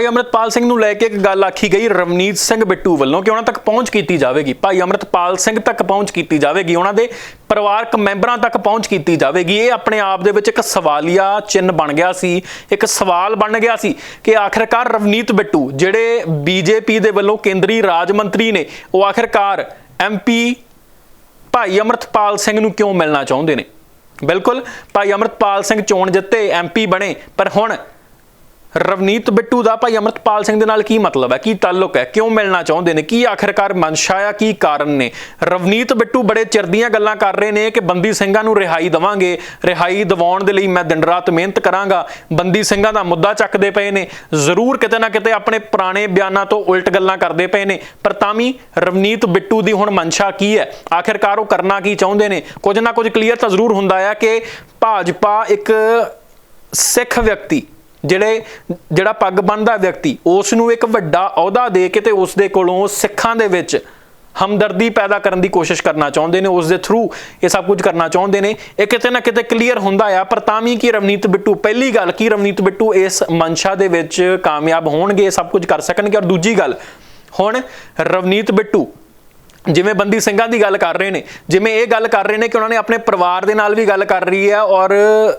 ਭਾਈ ਅਮਰਤਪਾਲ ਸਿੰਘ ਨੂੰ ਲੈ ਕੇ ਇੱਕ ਗੱਲ ਆਖੀ ਗਈ ਰਵਨੀਤ ਸਿੰਘ ਬਿੱਟੂ ਵੱਲੋਂ ਕਿ ਉਹਨਾਂ ਤੱਕ ਪਹੁੰਚ ਕੀਤੀ ਜਾਵੇਗੀ। ਭਾਈ ਅਮਰਤਪਾਲ ਸਿੰਘ ਤੱਕ ਪਹੁੰਚ ਕੀਤੀ ਜਾਵੇਗੀ। ਉਹਨਾਂ ਦੇ ਪਰਿਵਾਰਕ ਮੈਂਬਰਾਂ ਤੱਕ ਪਹੁੰਚ ਕੀਤੀ ਜਾਵੇਗੀ। ਇਹ ਆਪਣੇ ਆਪ ਦੇ ਵਿੱਚ ਇੱਕ ਸਵਾਲੀਆ ਚਿੰਨ ਬਣ ਗਿਆ ਸੀ। ਇੱਕ ਸਵਾਲ ਬਣ ਗਿਆ ਸੀ ਕਿ ਆਖਿਰਕਾਰ ਰਵਨੀਤ ਬਿੱਟੂ, ਜਿਹੜੇ ਬੀਜੇਪੀ ਦੇ ਵੱਲੋਂ ਕੇਂਦਰੀ ਰਾਜ ਮੰਤਰੀ ਨੇ, ਉਹ ਆਖਿਰਕਾਰ ਐਮਪੀ ਭਾਈ ਅਮਰਤਪਾਲ ਸਿੰਘ ਨੂੰ ਕਿਉਂ ਮਿਲਣਾ ਚਾਹੁੰਦੇ ਨੇ? ਬਿਲਕੁਲ, ਭਾਈ ਅਮਰਤਪਾਲ ਸਿੰਘ ਚੋਣ ਜਿੱਤੇ ਐਮਪੀ ਬਣੇ, ਪਰ ਹੁਣ ਰਵਨੀਤ ਬਿੱਟੂ ਦਾ ਭਾਈ ਅਮਰਤਪਾਲ ਸਿੰਘ ਦੇ ਨਾਲ ਕੀ ਮਤਲਬ ਹੈ? ਕੀ ਤਾਲੁਕ ਹੈ? ਕਿਉਂ ਮਿਲਣਾ ਚਾਹੁੰਦੇ ਨੇ? ਕੀ ਆਖਿਰਕਾਰ ਮਨਸ਼ਾ ਆ ਕੀ ਕਾਰਨ ਨੇ? ਰਵਨੀਤ ਬਿੱਟੂ ਬੜੇ ਚਿਰ ਦੀਆਂ ਗੱਲਾਂ ਕਰ ਰਹੇ ਨੇ ਕਿ ਬੰਦੀ ਸਿੰਘਾਂ ਨੂੰ ਰਿਹਾਈ ਦਵਾਂਗੇ। ਰਿਹਾਈ ਦਿਵਾਉਣ ਦੇ ਲਈ ਮੈਂ ਦਿਨ ਰਾਤ ਮਿਹਨਤ ਕਰਾਂਗਾ। ਬੰਦੀ ਸਿੰਘਾਂ ਦਾ ਮੁੱਦਾ ਚੱਕਦੇ ਪਏ ਨੇ। ਜ਼ਰੂਰ ਕਿਤੇ ਨਾ ਕਿਤੇ ਆਪਣੇ ਪੁਰਾਣੇ ਬਿਆਨਾਂ ਤੋਂ ਉਲਟ ਗੱਲਾਂ ਕਰਦੇ ਪਏ ਨੇ। ਪਰ ਤਾਂ ਵੀ ਰਵਨੀਤ ਬਿੱਟੂ ਦੀ ਹੁਣ ਮਨਸ਼ਾ ਕੀ ਹੈ? ਆਖਿਰਕਾਰ ਉਹ ਕਰਨਾ ਕੀ ਚਾਹੁੰਦੇ ਨੇ? ਕੁਝ ਨਾ ਕੁਝ ਕਲੀਅਰ ਤਾਂ ਜ਼ਰੂਰ ਹੁੰਦਾ ਹੈ ਕਿ ਭਾਜਪਾ ਇੱਕ ਸਿੱਖ ਵਿਅਕਤੀ ਜਿਹੜੇ, ਜਿਹੜਾ ਪੱਗ ਬੰਨਦਾ ਵਿਅਕਤੀ ਉਸ ਨੂੰ ਇੱਕ ਵੱਡਾ ਅਹੁਦਾ ਦੇ ਕੇ ਤੇ ਉਸ ਦੇ ਕੋਲੋਂ ਸਿੱਖਾਂ ਦੇ ਵਿੱਚ ਹਮਦਰਦੀ ਪੈਦਾ ਕਰਨ ਦੀ ਕੋਸ਼ਿਸ਼ ਕਰਨਾ ਚਾਹੁੰਦੇ ਨੇ ਉਸ ਦੇ ਥਰੂ ਇਹ ਸਭ ਕੁਝ ਕਰਨਾ ਚਾਹੁੰਦੇ ਨੇ। ਇਹ ਕਿਤੇ ਨਾ ਕਿਤੇ ਕਲੀਅਰ ਹੁੰਦਾ ਆ, ਪਰ ਤਾਂ ਵੀ ਕੀ ਰਵਨੀਤ ਬਿੱਟੂ, ਪਹਿਲੀ ਗੱਲ ਕੀ ਰਵਨੀਤ ਬਿੱਟੂ ਇਸ ਮਨਸ਼ਾ ਦੇ ਵਿੱਚ ਕਾਮਯਾਬ ਹੋਣਗੇ, ਇਹ ਸਭ ਕੁਝ ਕਰ ਸਕਣਗੇ। ਔਰ ਦੂਜੀ ਗੱਲ, ਹੁਣ ਰਵਨੀਤ ਬਿੱਟੂ ਜਿਵੇਂ ਬੰਦੀ ਸਿੰਘਾਂ ਦੀ ਗੱਲ ਕਰ ਰਹੇ ਨੇ, ਜਿਵੇਂ ਇਹ ਗੱਲ ਕਰ ਰਹੇ ਨੇ ਕਿ ਉਹਨਾਂ ਨੇ ਆਪਣੇ ਪਰਿਵਾਰ ਦੇ ਨਾਲ ਵੀ ਗੱਲ ਕਰ ਰਹੀ ਹੈ ਔਰ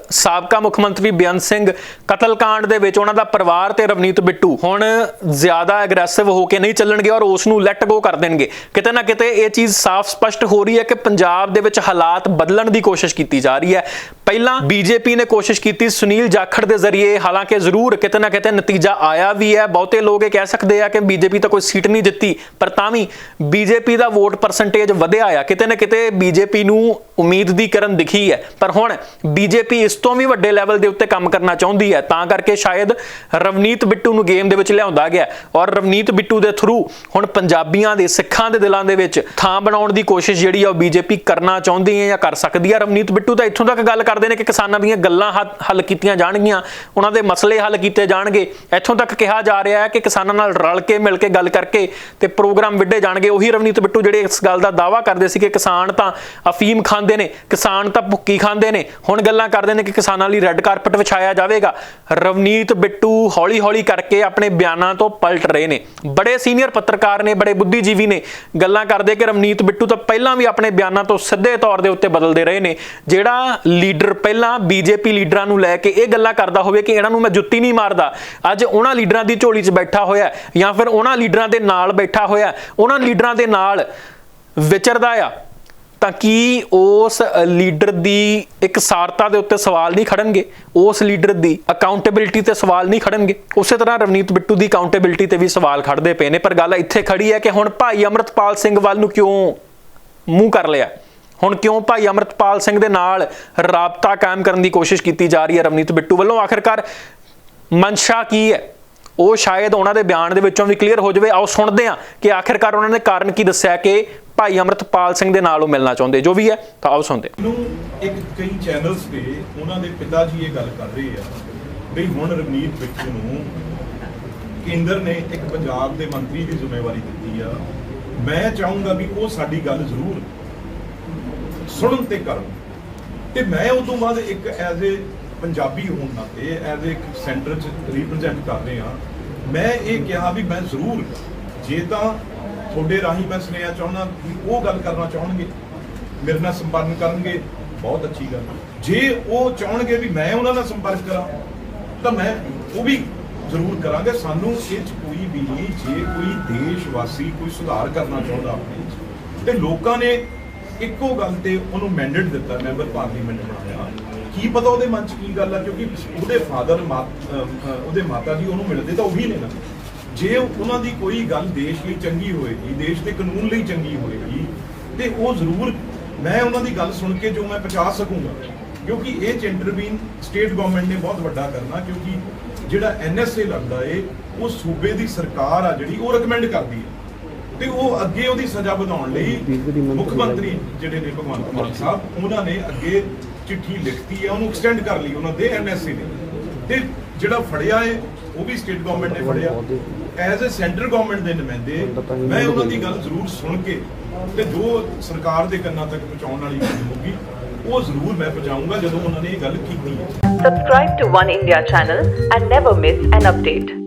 ਸਾਬਕਾ ਮੁੱਖ ਮੰਤਰੀ ਬੇਅੰਤ ਸਿੰਘ ਕਤਲकांड ਦੇ ਵਿੱਚ ਉਹਨਾਂ ਦਾ ਪਰਿਵਾਰ ਤੇ ਰਵਨੀਤ ਬਿੱਟੂ ਹੁਣ ਜ਼ਿਆਦਾ ਐਗਰੈਸਿਵ ਹੋ ਕੇ ਨਹੀਂ ਚੱਲਣਗੇ ਔਰ ਉਸ ਨੂੰ ਲੈਟ ਗੋ ਕਰ ਦੇਣਗੇ। ਕਿਤੇ ਨਾ ਕਿਤੇ ਇਹ ਚੀਜ਼ ਸਾਫ਼ ਸਪਸ਼ਟ ਹੋ ਰਹੀ ਹੈ ਕਿ ਪੰਜਾਬ ਦੇ ਵਿੱਚ ਹਾਲਾਤ ਬਦਲਣ ਦੀ ਕੋਸ਼ਿਸ਼ ਕੀਤੀ ਜਾ ਰਹੀ ਹੈ। ਪਹਿਲਾਂ ਬੀਜੇਪੀ ਨੇ ਕੋਸ਼ਿਸ਼ ਕੀਤੀ ਸੁਨੀਲ ਜਾਖੜ ਦੇ ਜ਼ਰੀਏ, ਹਾਲਾਂਕਿ ਜ਼ਰੂਰ ਕਿਤੇ ਨਾ ਕਿਤੇ ਨਤੀਜਾ ਆਇਆ ਵੀ ਹੈ। ਬਹੁਤੇ ਲੋਕ ਇਹ ਕਹਿ ਸਕਦੇ ਆ ਕਿ ਬੀਜੇਪੀ ਤਾਂ ਕੋਈ ਸੀਟ ਨਹੀਂ ਜਿੱਤੀ, ਪਰ ਤਾਂ ਵੀ ਬੀਜੇਪੀ ਦਾ ਵੋਟ ਪਰਸੈਂਟੇਜ ਵਧਿਆ ਆ, ਕਿਤੇ ਨਾ ਕਿਤੇ ਬੀਜੇਪੀ ਨੂੰ ਉਮੀਦ ਦੀ ਕਰਨ ਦਿਖੀ ਹੈ। ਪਰ ਹੁਣ ਬੀਜੇਪੀ ਇਸ ਤੋਂ ਵੀ ਵੱਡੇ ਲੈਵਲ ਦੇ ਉੱਤੇ ਕੰਮ ਕਰਨਾ ਚਾਹੁੰਦੀ ਹੈ, ਤਾਂ ਕਰਕੇ ਸ਼ਾਇਦ ਰਵਨੀਤ ਬਿੱਟੂ ਨੂੰ ਗੇਮ ਦੇ ਵਿੱਚ ਲਿਆਉਂਦਾ ਗਿਆ। ਔਰ ਰਵਨੀਤ ਬਿੱਟੂ ਦੇ ਥਰੂ ਹੁਣ ਪੰਜਾਬੀਆਂ ਦੇ, ਸਿੱਖਾਂ ਦੇ ਦਿਲਾਂ ਦੇ ਵਿੱਚ ਥਾਂ ਬਣਾਉਣ ਦੀ ਕੋਸ਼ਿਸ਼ ਜਿਹੜੀ ਆ ਉਹ ਬੀਜੇਪੀ ਕਰਨਾ ਚਾਹੁੰਦੀ ਹੈ ਜਾਂ ਕਰ ਸਕਦੀ ਹੈ ਰਵਨੀਤ ਬਿੱਟੂ ਤਾਂ ਇੱਥੋਂ ਤੱਕ ਗੱਲ ਕਰਦੇ ਨੇ ਕਿ ਕਿਸਾਨਾਂ ਦੀਆਂ ਗੱਲਾਂ ਹੱਲ- ਹੱਲ ਕੀਤੀਆਂ ਜਾਣਗੀਆਂ, ਉਹਨਾਂ ਦੇ ਮਸਲੇ ਹੱਲ ਕੀਤੇ ਜਾਣਗੇ। ਇੱਥੋਂ ਤੱਕ ਕਿਹਾ ਜਾ ਰਿਹਾ ਹੈ ਕਿ ਕਿਸਾਨਾਂ ਨਾਲ ਰਲ ਕੇ, ਮਿਲ ਕੇ ਗੱਲ ਕਰਕੇ ਤੇ ਪ੍ਰੋਗਰਾਮ ਵਿੱਢੇ ਜਾਣਗੇ, ਉਹੀ ਰਵਨੀਤ ਬਿੱਟੂ ਜਿਹੜੇ ਇਸ ਗੱਲ ਦਾ ਦਾਵਾ ਕਰਦੇ ਸੀ ਕਿ ਕਿਸਾਨ ਤਾਂ ਅਫੀਮ ਖਾਂਦੇ ਨੇ, ਕਿਸਾਨ ਤਾਂ ਭੁੱਕੀ ਖਾਂਦੇ ਨੇ, ਹੁਣ ਗੱਲਾਂ ਕਰਦੇ ਨੇ ਕਿ ਕਿਸਾਨਾਂ ਲਈ ਰੈੱਡ ਕਾਰਪਟ ਵਿਛਾਇਆ ਜਾਵੇਗਾ। ਰਵਨੀਤ ਬਿੱਟੂ ਹੌਲੀ-ਹੌਲੀ ਕਰਕੇ ਆਪਣੇ ਬਿਆਨਾਂ ਤੋਂ ਪਲਟ ਰਹੇ ਨੇ। ਬੜੇ ਸੀਨੀਅਰ ਪੱਤਰਕਾਰ ਨੇ, ਬੜੇ ਬੁੱਧੀਜੀਵੀ ਨੇ ਗੱਲਾਂ ਕਰਦੇ ਕਿ ਰਵਨੀਤ ਬਿੱਟੂ ਤਾਂ ਪਹਿਲਾਂ ਵੀ ਆਪਣੇ ਬਿਆਨਾਂ ਤੋਂ ਸਿੱਧੇ ਤੌਰ ਦੇ ਉੱਤੇ ਬਦਲਦੇ ਰਹੇ ਨੇ। ਜਿਹੜਾ ਲੀਡਰ ਪਹਿਲਾਂ ਬੀਜੇਪੀ ਲੀਡਰਾਂ ਨੂੰ ਲੈ ਕੇ ਇਹ ਗੱਲਾਂ ਕਰਦਾ ਹੋਵੇ ਕਿ ਇਹਨਾਂ ਨੂੰ ਮੈਂ ਜੁੱਤੀ ਨਹੀਂ ਮਾਰਦਾ, ਅੱਜ ਉਹਨਾਂ ਲੀਡਰਾਂ ਦੀ ਝੋਲੀ 'ਚ ਬੈਠਾ ਹੋਇਆ ਜਾਂ ਫਿਰ ਉਹਨਾਂ ਲੀਡਰਾਂ ਦੇ ਨਾਲ ਬੈਠਾ ਹੋਇਆ ਉਹਨਾਂ ਲੀਡਰਾਂ ਦੇ ਨਾਲ ਵਿਚਰਦਾ ਆ, ਤਾਂ ਕੀ ਉਸ ਲੀਡਰ ਦੀ ਇਕਸਾਰਤਾ ਦੇ ਉੱਤੇ ਸਵਾਲ ਨਹੀਂ ਖੜਨਗੇ? ਉਸ ਲੀਡਰ ਦੀ ਅਕਾਊਂਟੇਬਿਲਟੀ ਤੇ ਸਵਾਲ ਨਹੀਂ ਖੜਨਗੇ? ਉਸੇ ਤਰ੍ਹਾਂ ਰਵਨੀਤ ਬਿੱਟੂ ਦੀ ਅਕਾਊਂਟੇਬਿਲਟੀ ਤੇ ਵੀ ਸਵਾਲ ਖੜਦੇ ਪਏ ਨੇ, ਪਰ ਗੱਲ ਇੱਥੇ ਖੜੀ ਹੈ ਕਿ ਹੁਣ ਭਾਈ ਅਮਰਤਪਾਲ ਸਿੰਘ ਵੱਲ ਨੂੰ ਕਿਉਂ ਮੂੰਹ ਕਰ ਲਿਆ? ਹੁਣ ਕਿਉਂ ਭਾਈ ਅਮਰਤਪਾਲ ਸਿੰਘ ਦੇ ਨਾਲ ਰਾਬਤਾ ਕਾਇਮ ਕਰਨ ਦੀ ਕੋਸ਼ਿਸ਼ ਕੀਤੀ ਜਾ ਰਹੀ ਹੈ ਰਵਨੀਤ ਬਿੱਟੂ ਵੱਲੋਂ? ਆਖਿਰਕਾਰ ਮਨਸ਼ਾ ਕੀ ਹੈ? ਉਹ ਸ਼ਾਇਦ ਉਹਨਾਂ ਦੇ ਬਿਆਨ ਦੇ ਵਿੱਚੋਂ ਵੀ ਕਲੀਅਰ ਹੋ ਜਾਵੇ। ਆਓ ਸੁਣਦੇ ਹਾਂ ਕਿ ਆਖਿਰਕਾਰ ਉਹਨਾਂ ਨੇ ਕਾਰਨ ਕੀ ਦੱਸਿਆ ਕਿ ਭਾਈ ਅਮਰਤਪਾਲ ਸਿੰਘ ਦੇ ਨਾਲ ਉਹ ਮਿਲਣਾ ਚਾਹੁੰਦੇ, ਜੋ ਵੀ ਹੈ, ਤਾਂ ਆਓ ਸੁਣਦੇ ਇੱਕ ਕਈ ਚੈਨਲਸ ਤੇ ਉਹਨਾਂ ਦੇ ਪਿਤਾ ਜੀ ਇਹ ਗੱਲ ਕਰ ਰਹੇ ਆ ਵੀ ਹੁਣ ਰਵਨੀਤ ਬਿੱਟੂ ਨੂੰ ਕੇਂਦਰ ਨੇ ਇੱਕ ਪੰਜਾਬ ਦੇ ਮੰਤਰੀ ਦੀ ਜ਼ਿੰਮੇਵਾਰੀ ਦਿੱਤੀ ਆ। ਮੈਂ ਚਾਹੂੰਗਾ ਵੀ ਉਹ ਸਾਡੀ ਗੱਲ ਜ਼ਰੂਰ ਸੁਣਨ ਤੇ ਕਰਨ। ਤੇ ਮੈਂ ਉਸ ਤੋਂ ਬਾਅਦ ਇੱਕ ਐਜ਼ ਏ ਪੰਜਾਬੀ ਹੋਣ ਨਾਤੇ, ਐਜ਼ ਏ ਸੈਂਟਰ ਚ ਰਿਪਰੈਜ਼ੈਂਟ ਕਰ ਰਹੇ। ਆ ਮੈਂ ਇਹ ਕਿਹਾ ਵੀ ਮੈਂ ਜ਼ਰੂਰ, ਜੇ ਤਾਂ ਤੁਹਾਡੇ ਰਾਹੀਂ ਮੈਂ ਸੁਨੇਹਾ ਚਾਹੁੰਦਾ ਵੀ ਉਹ ਗੱਲ ਕਰਨਾ ਚਾਹਣਗੇ, ਮੇਰੇ ਨਾਲ ਸੰਪਰਕ ਕਰਨਗੇ, ਬਹੁਤ ਅੱਛੀ ਗੱਲ ਜੇ ਉਹ ਚਾਹਣਗੇ ਵੀ ਮੈਂ ਉਹਨਾਂ ਨਾਲ ਸੰਪਰਕ ਕਰਾਂ, ਤਾਂ ਮੈਂ ਉਹ ਵੀ ਜ਼ਰੂਰ ਕਰਾਂਗੇ। ਸਾਨੂੰ ਇਹ 'ਚ ਕੋਈ ਵੀ ਜੇ ਕੋਈ ਦੇਸ਼ ਵਾਸੀ ਕੋਈ ਸੁਧਾਰ ਕਰਨਾ ਚਾਹੁੰਦਾ ਆਪਣੇ 'ਚ, ਤੇ ਲੋਕਾਂ ਨੇ ਇੱਕੋ ਗੱਲ ਤੇ ਉਹਨੂੰ ਮੈਂਡੇਟ ਦਿੱਤਾ ਮੈਂਬਰ ਪਾਰਲੀਮੈਂਟ ਬਣਾਇਆ ਕੀ ਪਤਾ ਉਹਦੇ ਮਨ 'ਚ ਕੀ ਗੱਲ ਆ, ਕਿਉਂਕਿ ਉਹਦੇ ਫਾਦਰ ਉਹਦੇ ਮਾਤਾ ਜੀ ਉਹਨੂੰ ਮਿਲਦੇ ਤਾਂ ਉਹੀ ਨੇ ਨਾ। ਜੇ ਉਹਨਾਂ ਦੀ ਕੋਈ ਗੱਲ ਦੇਸ਼ ਲਈ ਚੰਗੀ ਹੋਏਗੀ, ਦੇਸ਼ ਦੇ ਕਾਨੂੰਨ ਲਈ ਚੰਗੀ ਹੋਏਗੀ, ਤੇ ਉਹ ਜ਼ਰੂਰ ਮੈਂ ਉਹਨਾਂ ਦੀ ਗੱਲ ਸੁਣ ਕੇ ਜੋ ਮੈਂ ਪਹੁੰਚਾ ਸਕੂੰਗਾ। ਕਿਉਂਕਿ ਇਹ ਚ ਇੰਟਰਵੀਨ ਸਟੇਟ ਗਵਰਨਮੈਂਟ ਨੇ ਬਹੁਤ ਵੱਡਾ ਕਰਨਾ, ਕਿਉਂਕਿ ਜਿਹੜਾ ਐਨਐਸਏ ਲੱਗਦਾ ਏ, ਉਹ ਸੂਬੇ ਦੀ ਸਰਕਾਰ ਆ ਜਿਹੜੀ, ਉਹ ਰეკਮੈਂਡ ਕਰਦੀ ਹੈ ਤੇ ਉਹ ਅੱਗੇ ਉਹਦੀ ਸਜ਼ਾ ਵਧਾਉਣ ਲਈ ਮੁੱਖ ਮੰਤਰੀ ਜਿਹੜੇ ਨੇ ਭਗਵੰਤ ਮਾਨ ਸਾਹਿਬ, ਉਹਨਾਂ ਨੇ ਅੱਗੇ ਚਿੱਠੀ ਲਿਖਤੀ ਹੈ ਉਹਨੂੰ ਐਕਸਟੈਂਡ ਕਰ ਲਈ ਉਹਨਾਂ ਦੇ ਐਨਐਸਏ ਨੇ। ਤੇ ਜਿਹੜਾ ਫੜਿਆ ਏ ਉਹ ਵੀ ਸਟੇਟ ਗਵਰਨਮੈਂਟ ਨੇ ਫੜਿਆ। ਐਜ਼ ਅ ਸੈਂਟਰ ਗਵਰਨਮੈਂਟ ਦੇ ਨੁਮਾਇੰਦੇ ਮੈਂ ਉਹਨਾਂ ਦੀ ਗੱਲ ਜ਼ਰੂਰ ਸੁਣ ਕੇ ਤੇ ਜੋ ਸਰਕਾਰ ਦੇ ਕੰਨਾਂ ਤੱਕ ਪਹੁੰਚਾਉਣ ਵਾਲੀ ਗੱਲ ਹੋਊਗੀ ਉਹ ਜ਼ਰੂਰ ਮੈਂ ਪਹੁੰਚਾਊਂਗਾ ਜਦੋਂ ਉਹਨਾਂ ਨੇ ਇਹ ਗੱਲ ਕੀਤੀ ਹੈ। Subscribe to One India channel and never miss an update.